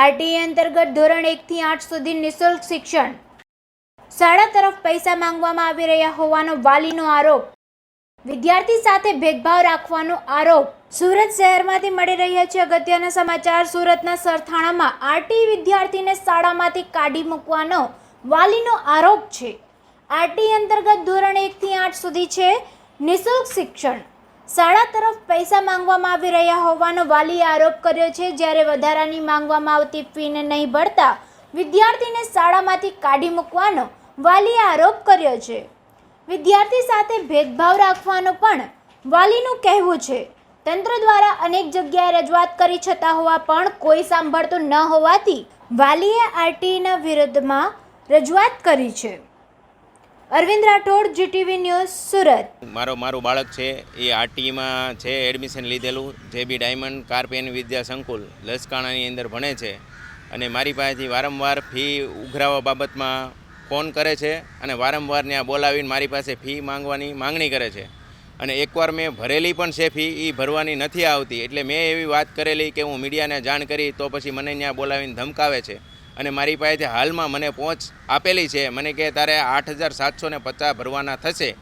RTE અંતર્ગત ધોરણ એકથી આઠ સુધી નિઃશુલ્ક શિક્ષણ. શાળા તરફ પૈસા માંગવામાં આવી રહ્યા હોવાનો વાલીનો આરોપ. વિદ્યાર્થી સાથે ભેદભાવ રાખવાનો આરોપ સુરત શહેરમાંથી મળી રહ્યા છે. અગત્યના સમાચાર સુરતના સરથાણામાં આરટી વિદ્યાર્થીને શાળામાંથી કાઢી મૂકવાનો વાલીનો આરોપ છે. આરટી અંતર્ગત ધોરણ એકથી આઠ સુધી છે નિઃશુલ્ક શિક્ષણ. શાળા તરફ પૈસા માંગવામાં આવી રહ્યા હોવાનો વાલીએ આરોપ કર્યો છે. જ્યારે વધારાની માંગવામાં આવતી ફીને નહીં ભરતા વિદ્યાર્થીને શાળામાંથી કાઢી મૂકવાનો વાલીએ આરોપ કર્યો છે. વિદ્યાર્થી સાથે ભેદભાવ રાખવાનો પણ વાલીનું કહેવું છે. તંત્ર દ્વારા અનેક જગ્યાએ રજૂઆત કરી છતાં હોવા પણ કોઈ સાંભળતું ન હોવાથી વાલીએ આરટીઈના વિરુદ્ધમાં રજૂઆત કરી છે. Arvind Rathod GTV news Surat. મારો, મારું બાળક છે, એ આરટીમાં છે એડમિશન લીધેલું, જે બી ડાયમંડ કાર્પેન વિદ્યા, સંકુલ, લસકાણાની અંદર ભણે છે. અને મારી પાસેથી વારંવાર ફી ઉઘરાવવા બાબતમાં ફોન કરે છે અને વારંવાર ત્યાં બોલાવીને મારી પાસે ફી માંગવાની માંગણી કરે છે. અને એકવાર મેં ભરેલી પણ છે ફી એ ભરવાની નથી આવતી. એટલે મેં એવી વાત કરેલી કે હું મીડિયાને જાણ કરી, તો પછી મને ત્યાં બોલાવીને ધમકાવે છે. અને મારી પાસેથી હાલમાં મને પહોંચ આપેલી છે. મને કે તારે આઠ હજાર સાતસો ને પચાસ ભરવાના થશે.